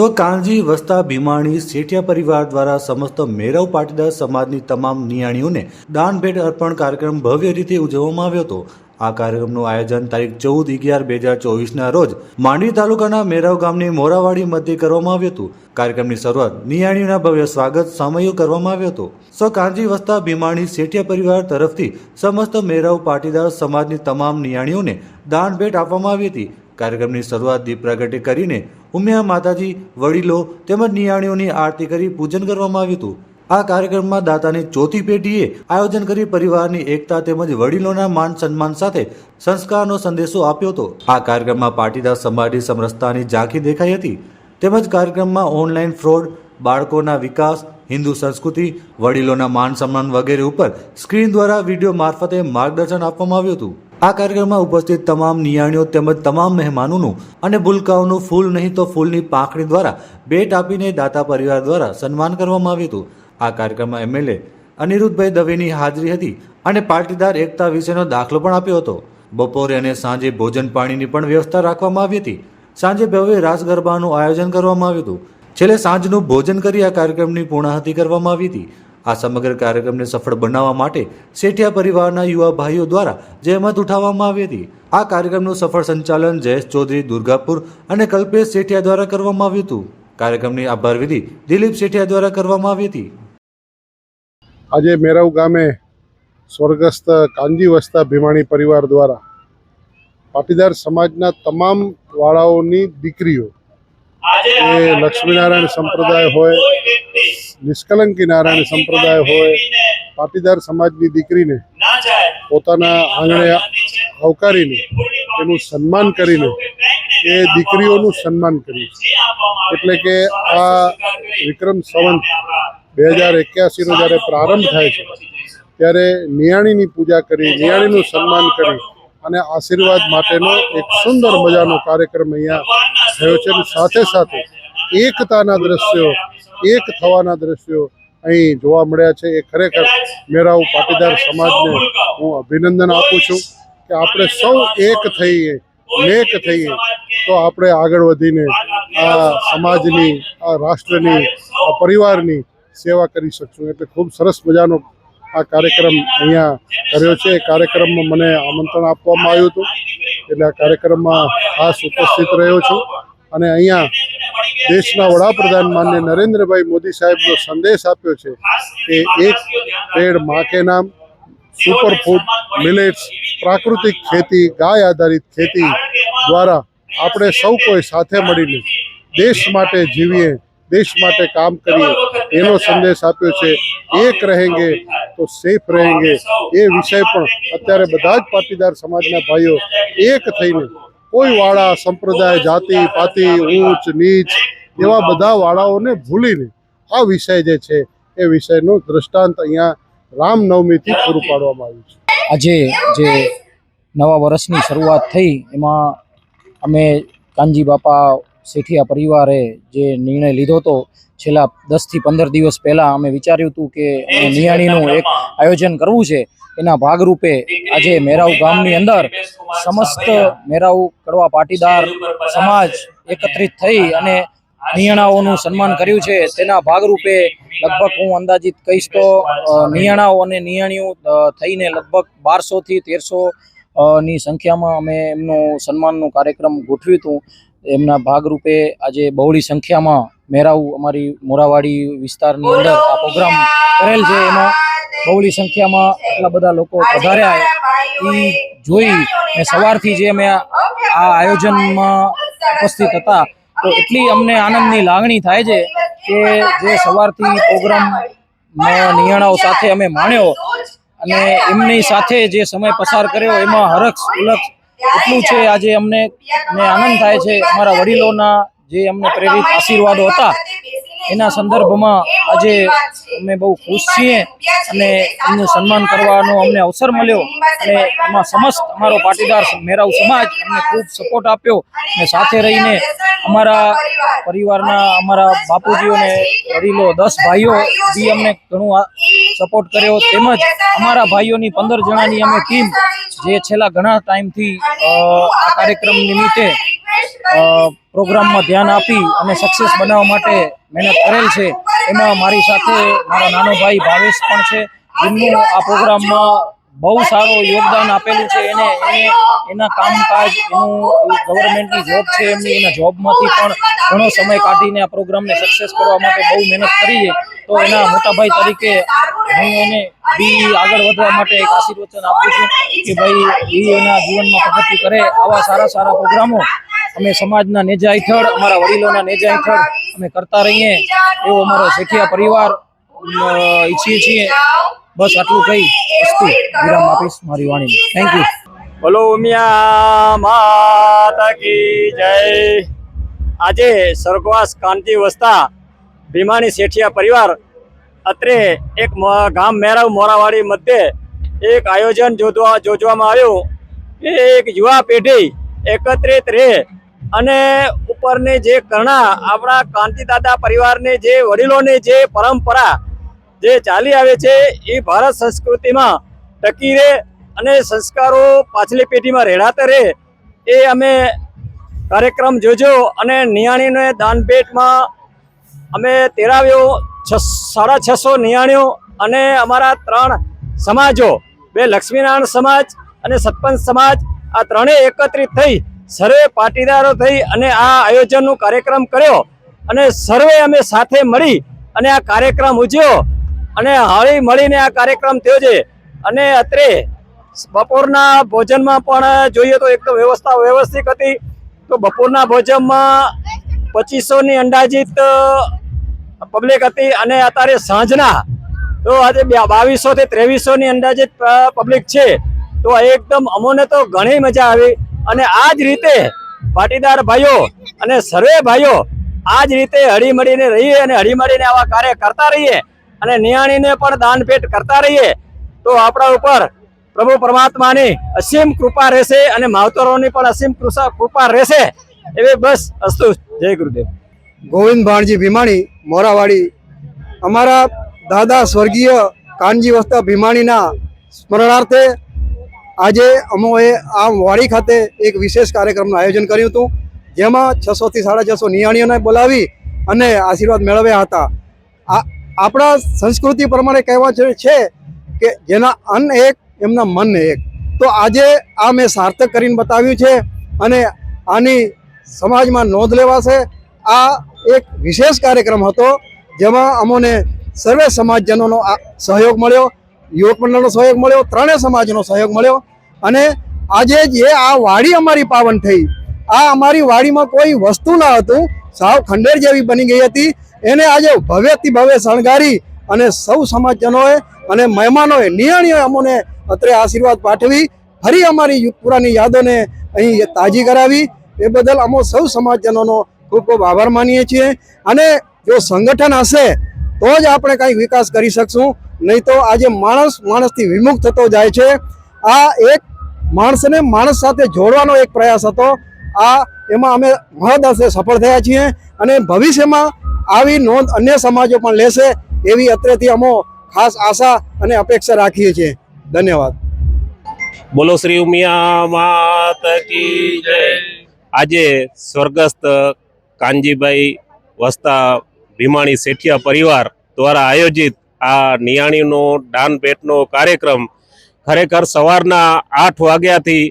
સ્વ કાંજી વસ્તા ભીમાણી શેઠિયા પરિવાર દ્વારા સમસ્ત મેરવ પાટીદાર સમાજની તમામ નિયાણીઓને દાન ભેટ અર્પણ કાર્યક્રમ ભવ્ય રીતે ઉજવવામાં આવ્યો હતો. આ કાર્યક્રમનું આયોજન તારીખ ચૌદ અગિયાર બે હજાર ચોવીસના રોજ માંડવી તાલુકાના મેરવ ગામની મોરાવાડી મધ્યે કરવામાં આવ્યું હતું. કાર્યક્રમની શરૂઆત નિયાણીઓના ભવ્ય સ્વાગત સામયો કરવામાં આવ્યો હતો. સ્વકાંજી વસ્તા ભીમાણી શેઠિયા પરિવાર તરફથી સમસ્ત મેરવ પાટીદાર સમાજની તમામ નિયાણીઓને દાન ભેટ આપવામાં આવી હતી. કાર્યક્રમની શરૂઆત દીપ પ્રગટે કરીને ઉમિયા માતાજી, વડીલો તેમજ નિયાણીઓની આરતી કરી પૂજન કરવામાં આવ્યું હતું. આ કાર્યક્રમમાં દાતાની ચોથી પેઢીએ આયોજન કરી પરિવારની એકતા તેમજ વડીલોના માન સન્માન સાથે સંસ્કારનો સંદેશો આપ્યો હતો. આ કાર્યક્રમમાં પાટીદાર સમાજની સમરસતાની ઝાંખી દેખાઈ હતી. તેમજ કાર્યક્રમમાં ઓનલાઈન ફ્રોડ, બાળકોના વિકાસ, હિન્દુ સંસ્કૃતિ, વડીલોના માન સન્માન વગેરે ઉપર સ્ક્રીન દ્વારા વીડિયો મારફતે માર્ગદર્શન આપવામાં આવ્યું હતું. આ કાર્યક્રમમાં ઉપસ્થિત તમામ નિયાણીઓ તેમજ તમામ મહેમાનોનું અને ભૂલકાઓનું ફૂલ નહીં તો ફૂલની પાંખડી દ્વારા ભેટ આપીને દાતા પરિવાર દ્વારા સન્માન કરવામાં આવ્યું હતું. આ કાર્યક્રમમાં એમએલએ અનિરુદ્ધભાઈ દવેની હાજરી હતી અને પાટીદાર એકતા વિશેનો દાખલો પણ આપ્યો હતો. બપોરે અને સાંજે ભોજન પાણીની પણ વ્યવસ્થા રાખવામાં આવી હતી. સાંજે ભવ્ય રાસ ગરબાનું આયોજન કરવામાં આવ્યું હતું. છેલ્લે સાંજનું ભોજન કરી આ કાર્યક્રમની પૂર્ણાહતિ કરવામાં આવી હતી. આ સમગ્ર કાર્યક્રમને સફળ બનાવવા માટે શેઠિયા પરિવારના યુવા ભાઈઓ દ્વારા જહેમત ઉઠાવવામાં આવી હતી. આ કાર્યક્રમનું સફળ સંચાલન જયેશ ચૌધરી દુર્ગાપુર અને કલ્પેશ શેઠિયા દ્વારા કરવામાં આવ્યું હતું. કાર્યક્રમની આભાર વિધિ દિલીપ શેઠિયા દ્વારા કરવામાં આવી હતી. આજે મેરવ ગામે સ્વર્ગસ્થ કાંજી વસ્તા ભીમાણી પરિવાર દ્વારા પાટીદાર સમાજના તમામ વાળાઓની દીકરીઓ એ લક્ષ્મીનારાયણ સંપ્રદાય હોય નિષ્કલંકી નારાયણ સંપ્રદાય હોય પાટીદાર સમાજની દીકરીને પોતાના આંગણે આવકારીને એનું સન્માન કરીને એ દીકરીઓનું સન્માન કર્યું. એટલે કે આ વિક્રમ સંવંત બે હજાર એક્યાસીનો જ્યારે પ્રારંભ થાય છે ત્યારે નિયાણીની પૂજા કરી નિયાણીનું સન્માન કરી અને આશીર્વાદ માટેનો એક સુંદર મજાનો કાર્યક્રમ અહીંયા થયો છે અને સાથે સાથે એકતાના દ્રશ્યો એક થવાના દ્રશ્યો અહીં જોવા મળ્યા છે. એ ખરેખર મેરાઉ પાટીદાર સમાજને હું અભિનંદન આપું છું કે આપણે સૌ એક થઈએ, નેક થઈએ, તો આપણે આગળ વધીને આ સમાજની, આ રાષ્ટ્રની, આ પરિવારની સેવા કરી શકશું. એટલે ખૂબ સરસ મજાનો આ કાર્યક્રમ અહીંયા કર્યો છે. એ કાર્યક્રમમાં મને આમંત્રણ આપવામાં આવ્યું હતું. એટલે આ કાર્યક્રમમાં ખાસ ઉપસ્થિત રહ્યો છું. અને અહીંયા દેશના વડાપ્રધાન માન્ય નરેન્દ્રભાઈ મોદી સાહેબનો સંદેશ આપ્યો છે કે એક પેડમાં કે નામ સુપર ફૂડ મિલેટ્સ પ્રાકૃતિક ખેતી, ગાય આધારિત ખેતી દ્વારા આપણે સૌ કોઈ સાથે મળીને દેશ માટે જીવીએ, દેશ માટે કામ કરીએ એનો સંદેશ આપ્યો છે. એક રહેંગે તો સેફ રહેંગે. એ વિષય પણ અત્યારે બધા જ પાટીદાર સમાજના ભાઈઓ એક થઈને કોઈ વાળા સંપ્રદાય, જાતિ, પાતિ, ઊંચ, નીચ એવા બધા વાળાઓને ભૂલીને આ વિષય જે છે એ વિષયનું દ્રષ્ટાંત અહીંયા રામનવમીથી પૂરું પાડવામાં આવ્યું છે. આજે જે નવા વર્ષની શરૂઆત થઈ, એમાં અમે કાનજી બાપા શેઠિયા પરિવારે જે નિર્ણય લીધો હતો છેલ્લા દસથી પંદર દિવસ પહેલાં અમે વિચાર્યું હતું કે નિયાણીનું એક આયોજન કરવું છે. એના ભાગરૂપે આજે મેરાઉ ગામની અંદર સમસ્ત મેરાઉ કડવા પાટીદાર સમાજ એકત્રિત થઈ અને નિયાણાઓનું સન્માન કર્યું છે. તેના ભાગરૂપે લગભગ હું અંદાજિત કહીશ તો નિયાણાઓ અને નિયાણીઓ થઈને લગભગ બારસોથી તેરસો ની સંખ્યામાં અમે એમનું સન્માનનું કાર્યક્રમ ગોઠવ્યું હતું. એમના ભાગરૂપે આજે બહોળી સંખ્યામાં મેરાઉ અમારી મોરાવાડી વિસ્તારની અંદર આ પ્રોગ્રામ કરેલ છે. એમાં બહોળી સંખ્યામાં એટલા બધા લોકો પધાર્યા. એ જોઈ ને સવારથી જે અમે આ આ આયોજનમાં ઉપસ્થિત હતા. તો એટલી અમને આનંદની લાગણી થાય છે કે જે સવારથી પ્રોગ્રામ નિયાણાઓ સાથે અમે માણ્યો અને એમની સાથે જે સમય પસાર કર્યો એમાં હરખ ઉલખ એટલું છે આજે અમને ને આનંદ થાય છે. અમારા વડીલોના જે અમને પ્રેરિત આશીર્વાદો હતા એના સંદર્ભમાં આજે અમે બહુ ખુશ છીએ અને એમનું સન્માન કરવાનો અમને અવસર મળ્યો અને એમાં સમસ્ત અમારો પાટીદાર મેરાવ સમાજ અમને ખૂબ સપોર્ટ આપ્યો અને સાથે રહીને અમારા પરિવારના અમારા બાપુજીઓને, વડીલો, દસ ભાઈઓ બી અમને ઘણું સપોર્ટ કર્યો. તેમજ અમારા ભાઈઓની પંદર જણાની અમે ટીમ જે છેલ્લા ઘણા ટાઈમથી આ કાર્યક્રમ નિમિત્તે પ્રોગ્રામમાં ધ્યાન આપી અને સક્સેસ બનાવવા માટે મહેનત કરેલ છે. એમાં મારી સાથે મારા નાનો ભાઈ ભાવેશ પણ છે. જેમનું આ પ્રોગ્રામમાં બહુ સારું યોગદાન આપેલું છે. એને એને એના કામકાજ એનું ગવર્મેન્ટની જોબ છે એમની એના જોબમાંથી પણ ઘણો સમય કાઢીને આ પ્રોગ્રામને સક્સેસ કરવા માટે બહુ મહેનત કરી છે. તો એના મોટાભાઈ તરીકે હું એને બી આગળ વધવા માટે એક આશીર્વચન આપું છું કે ભાઈ એ એના જીવનમાં પ્રગતિ કરે. આવા સારા સારા પ્રોગ્રામો અમે સમાજના નેજા હેઠળ, અમારા વડીલોના નેજા હેઠળ અમે કરતા રહીએ, એવો અમારો શેઠિયા પરિવાર ઈચ્છીએ છીએ. બસ આટલું કહી, વસ્તુ વિરામ આપીશ મારી વાણીને થેન્ક યુ બોલો ઉમિયા માતા કી જય. આજે સ્વર્ગવાસ કાંતિ વસતા ભીમાની શેઠિયા પરિવાર અત્રે એક ગામ મેરાવ મોરાવાડી મધ્યે એક આયોજન જોતવા જોજવામાં આવ્યું. એક યુવા પેઢી એકત્રિત રહે અને ઉપરની જે કરણા આપણા કાંતિદાદા પરિવારને જે વડીલોની જે પરંપરા જે ચાલી આવે છે, એ ભારત સંસ્કૃતિમાં ટકી રહે અને સંસ્કારો પાછલી પેઢીમાં રેડાતા રહે, એ અમે કાર્યક્રમ જોજો અને નિયાણીને દાનપેટમાં અમે તેરાવ્યો છ સાડા છસો નિયાણીઓ અને અમારા ત્રણ સમાજો, બે લક્ષ્મીનારાયણ સમાજ અને સતપંચ સમાજ, આ ત્રણેય એકત્રિત થઈ સર્વે પાટીદારો થઈ અને આ આયોજનનો કાર્યક્રમ કર્યો અને સર્વે અમે સાથે મળી અને આ કાર્યક્રમ ઉજવ્યો અને હળી મળીને આ કાર્યક્રમ થયો છે. અને અત્રે બપોરના ભોજનમાં પણ જોઈએ તો એકદમ વ્યવસ્થા વ્યવસ્થિત હતી. તો બપોરના ભોજનમાં પચીસોની અંદાજિત પબ્લિક હતી અને અત્યારે સાંજના, તો આજે બાવીસો થી ત્રેવીસો ની અંદાજિત પબ્લિક છે. તો એકદમ અમોને તો ઘણી મજા આવી. અને આ જ રીતે પાટીદાર ભાઈઓ અને સર્વે ભાઈઓ આ જ રીતે હળીમળીને રહીએ અને હળીમળીને આવા કાર્ય કરતા રહીએ અને નિયાણીને પણ દાન ભેટ કરતા રહીએ, તો આપણા ઉપર પ્રભુ પરમાત્માની અસીમ કૃપા રહેશે અને માવતરોની પણ અસીમ કૃપા રહેશે એવી બસ અસ્તુ. જય ગુરુદેવ. ગોવિંદ ભાણજી ભીમાણી, મોરાવાડી. અમારા દાદા સ્વર્ગીય કાનજી વસ્તા ભીમાણીના સ્મરણાર્થે આજે અમોએ આ વાડી ખાતે એક વિશેષ કાર્યક્રમનું આયોજન કર્યું હતું, જેમાં છસોથી સાડા છસો નિયાણીઓને બોલાવી અને આશીર્વાદ મેળવ્યા હતા. આ, આપણા સંસ્કૃતિ પ્રમાણે કહેવા છે કે જેના અન્ન એક, એમના મન એક. તો આજે આ મેં સાર્થક કરીને બતાવ્યું છે અને આની સમાજમાં નોંધ લેવાશે. આ એક વિશેષ કાર્યક્રમ હતો, જેમાં અમોને સર્વે સમાજજનોનો સહયોગ મળ્યો, યુવક મંડળનો સહયોગ મળ્યો, ત્રણેય સમાજનો સહયોગ મળ્યો. અને આજે જે આ વાડી અમારી પાવન થઈ, આ અમારી વાડીમાં કોઈ વસ્તુ ન હતું, સાવ ખંડેર જેવી બની ગઈ હતી. એને આજે ભવ્યથી ભવ્ય શણગારી અને સૌ સમાજજનોએ અને મહેમાનોએ, નિયાણીઓએ અમોને અત્રે આશીર્વાદ પાઠવી, ફરી અમારી પુરાની યાદોને અહીં તાજી કરાવી. એ બદલ અમો સૌ સમાજજનોનો ખૂબ ખૂબ આભાર માનીએ છીએ. અને જો સંગઠન હશે, તો જ આપણે કંઈક વિકાસ કરી શકશું. નહીં તો આજે માણસ, માણસથી વિમુખ થતો જાય છે. આ એક માણસને માણસ સાથે જોડવાનો એક પ્રયાસ હતો. આ એમાં અમે મહદ અંશે સફળ થયા છીએ અને ભવિષ્યમાં આવી નોંધ અન્ય સમાજો પણ લેશે એવી અત્રેથી અમો ખાસ આશા અને અપેક્ષા રાખીએ છીએ. ધન્યવાદ. બોલો શ્રી ઉમિયા માત આજે સ્વર્ગસ્થ કાનજીભાઈ વસતા ભીમાણી શેઠિયા પરિવાર દ્વારા આયોજિત આ નિયાણીનો દાન ભેટનો કાર્યક્રમ ખરેખર સવારના આઠ વાગ્યાથી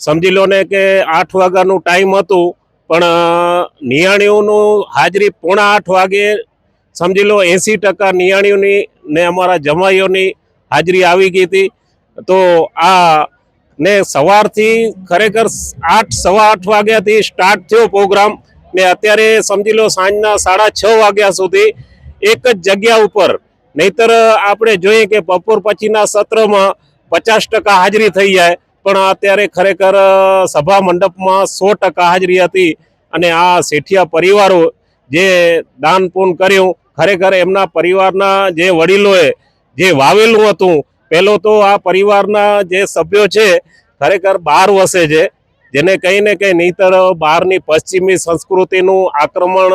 સમજી લો ને કે આઠ વાગ્યાનું ટાઈમ હતું, પણ નિયાણીઓનું હાજરી પોણા આઠ વાગે સમજી લો એંસી ટકા નિયાણીઓની ને અમારા જમાઈઓની હાજરી આવી ગઈ હતી. તો આ ને સવારથી ખરેખર આઠ, સવા આઠ વાગ્યાથી સ્ટાર્ટ થયો પ્રોગ્રામ. ને અત્યારે સમજી લો સાંજના સાડા છ વાગ્યા સુધી એક જ જગ્યા ઉપર, નહીતર આપણે જોઈએ કે બપોર પછીના સત્રમાં પચાસ ટકા હાજરી થઈ જાય. પણ અત્યારે ખરેખર સભા મંડપમાં સો ટકા હાજરી હતી અને આ શેઠિયા પરિવારો જે દાન પૂન કર્યું, ખરેખર એમના પરિવારના જે વડીલોએ જે વાવેલું હતું પહેલો તો આ પરિવારના જે સભ્યો છે, ખરેખર બહાર વસે છે. જેને કંઈ ને કંઈ નહીતર બહારની પશ્ચિમી સંસ્કૃતિનું આક્રમણ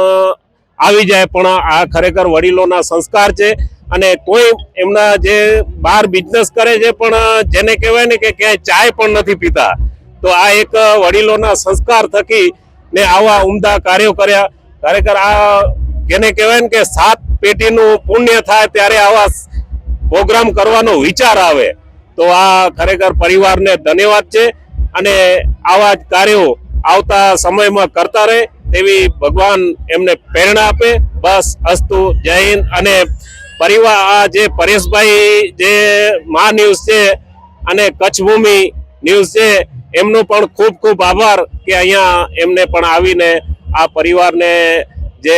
આવી જાય. પણ આ ખરેખર વડીલોના સંસ્કાર છે. અને કોઈ એમના જે બહાર બિઝનેસ કરે છે, પણ જેને કહેવાય ને કે ક્યાંય ચાય પણ નથી પીતા. તો આ એક વડીલોના સંસ્કાર થકી ને આવા ઉમદા કાર્યો કર્યા. ખરેખર આ જેને કહેવાય ને કે સાત પેટીનું પુણ્ય થાય ત્યારે આવા પ્રોગ્રામ કરવાનો વિચાર આવે. તો આ ખરેખર પરિવારને ધન્યવાદ છે અને આવા જ કાર્યો આવતા સમયમાં કરતા રહે તેવી ભગવાન એમને પ્રેરણા આપે. બસ, અસ્તુ, જય હિન્દ અને પરિવાર આ જે પરેશભાઈ જે મા ન્યૂઝ છે અને કચ્છ ભૂમિ ન્યૂઝ છે, એમનો પણ ખૂબ ખૂબ આભાર કે અહીંયા એમને પણ આવીને આ પરિવારને જે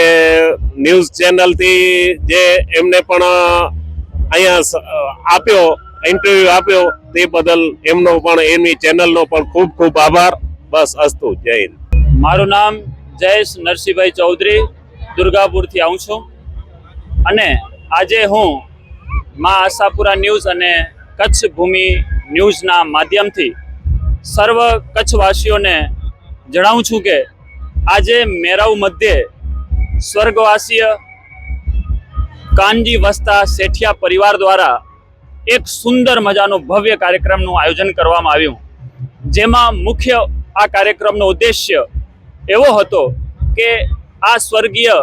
ન્યૂઝ ચેનલથી જે એમને પણ અહીંયા આપ્યો ઇન્ટરવ્યૂ આપ્યો, તે બદલ એમનો પણ, એમની ચેનલનો પણ ખૂબ ખૂબ આભાર. બસ અસ્તુ, જય હિન્દ. મારું નામ જયેશ નરસિંહભાઈ ચૌધરી, દુર્ગાપુરથી આવું છું. અને આજે હું મા આશાપુરા ન્યૂઝ અને કચ્છ ભૂમિ ન્યૂઝના માધ્યમથી સર્વ કચ્છવાસીઓને જણાવું છું કે આજે મેરાઉ મધ્યે સ્વર્ગવાસીય કાનજી વસતા શેઠિયા પરિવાર દ્વારા એક સુંદર મજાનું ભવ્ય કાર્યક્રમનું આયોજન કરવામાં આવ્યું. જેમાં મુખ્ય આ કાર્યક્રમનો ઉદ્દેશ્ય એવો હતો કે આ સ્વર્ગીય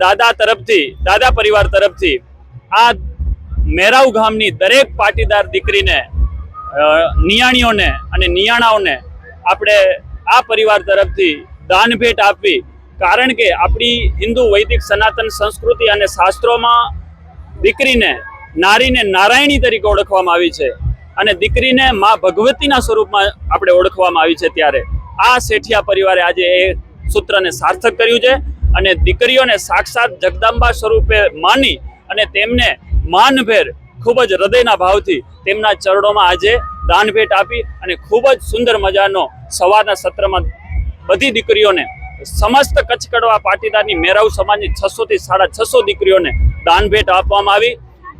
દાદા તરફથી, દાદા પરિવાર તરફથી આ મેરાવ ગામની દરેક પાટીદાર દીકરીને નિયાણીઓને અને નિયાણાઓને આપણે આ પરિવાર તરફથી દાન ભેટ આપવી. કારણ કે આપણી હિન્દુ વૈદિક સનાતન સંસ્કૃતિ અને શાસ્ત્રોમાં દીકરીને નારીને નારાયણી તરીકે ઓળખવામાં આવી છે અને દીકરીને મા ભગવતીના સ્વરૂપમાં આપણે ઓળખવામાં આવી છે ત્યારે. આ શેઠિયા પરિવારે આજે એ સૂત્રને સાર્થક કર્યું છે. અને દીકરીઓને સાક્ષાત જગદંબા સ્વરૂપે માની અને તેમને માનભેર ખૂબ જ હૃદયના ભાવથી તેમના ચરણોમાં આજે દાન ભેટ આપી અને ખૂબ જ સુંદર મજાનો સવારના સત્રમાં બધી દીકરીઓને સમસ્ત કચ્છ કડવા પાટીદારની મેરાવ સમાજની છસો થી સાડા છસો દીકરીઓને દાન ભેટ આપવામાં આવી.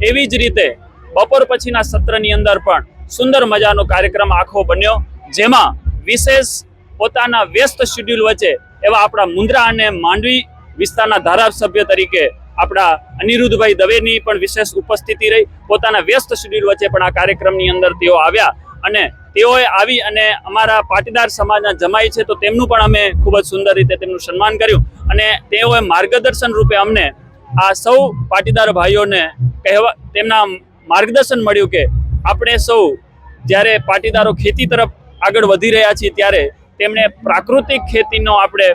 એવી જ રીતે બપોર પછીના સત્રની અંદર પણ સુંદર મજાનો કાર્યક્રમ આખો બન્યો, જેમાં વિશેષ પોતાના વ્યસ્ત શેડ્યુલ વચ્ચે એવા આપણા મુંદ્રા અને માંડવી વિસ્તારના ધારાસભ્ય તરીકે આપણા અનિરુદ્ધભાઈ દવેની પણ વિશેષ ઉપસ્થિતિ રહી. પોતાના વ્યસ્ત શેડ્યુલ વચ્ચે પણ આ કાર્યક્રમની અંદર તેઓ આવ્યા અને તેઓએ આવી અને અમારા પાટીદાર સમાજના જમાઈ છે તો તેમનું પણ અમે ખૂબ જ સુંદર રીતે તેમનું સન્માન કર્યું અને તેઓએ માર્ગદર્શન રૂપે અમને આ સૌ પાટીદાર ભાઈઓને કહેવા તેમના માર્ગદર્શન મળ્યું કે આપણે સૌ જ્યારે પાટીદારો ખેતી તરફ આગળ વધી રહ્યા છીએ ત્યારે તેમણે પ્રાકૃતિક ખેતીનો આપણે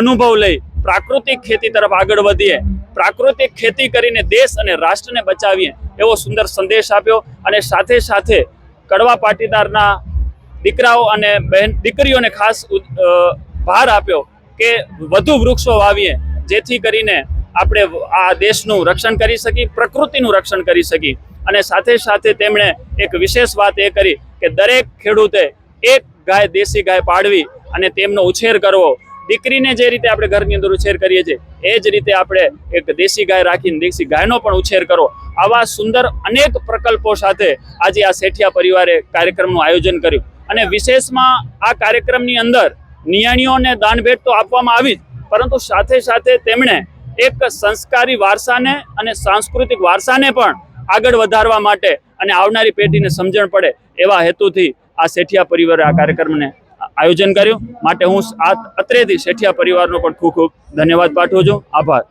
અનુભવ લઈ પ્રાકૃતિક ખેતી તરફ આગળ વધીએ. પ્રાકૃતિક ખેતી કરીને દેશ અને રાષ્ટ્રને બચાવીએ એવો સુંદર સંદેશ આપ્યો અને સાથે સાથે કડવા પાટીદારના દીકરાઓ અને બહેન દીકરીઓને ખાસ ભાર આપ્યો કે વધુ વૃક્ષો વાવીએ, જેથી કરીને આપણે આ દેશનું રક્ષણ કરી શકીએ, પ્રકૃતિનું રક્ષણ કરી શકીએ. અને સાથે સાથે તેમણે એક વિશેષ વાત એ કરી કે દરેક ખેડૂતે એક ગાય, દેશી ગાય પાડવી અને તેમનો ઉછેર કરવો. દીકરીને જે રીતે આપણે ઘરની અંદર ઉછેર કરીએ છીએ, એ જ રીતે આપણે એક દેશી ગાય રાખીને દેશી ગાયનો પણ ઉછેર કરવો. આવા સુંદર અનેક પ્રકલ્પો સાથે આજે આ શેઠિયા પરિવારે કાર્યક્રમનું આયોજન કર્યું. અને વિશેષમાં આ કાર્યક્રમની અંદર નિયાણીઓને દાનભેટ તો આપવામાં આવી જ, પરંતુ સાથે સાથે તેમણે એક સંસ્કારી વારસાને અને સાંસ્કૃતિક વારસાને પણ આગળ વધારવા માટે અને આવનારી પેઢીને સમજણ પડે એવા હેતુથી આ શેઠિયા પરિવારે આ કાર્યક્રમને આયોજન કર્યું. માટે હું આ અત્રેથી શેઠિયા પરિવારનો પણ ખૂબ ખૂબ ધન્યવાદ પાઠવું છું. આભાર.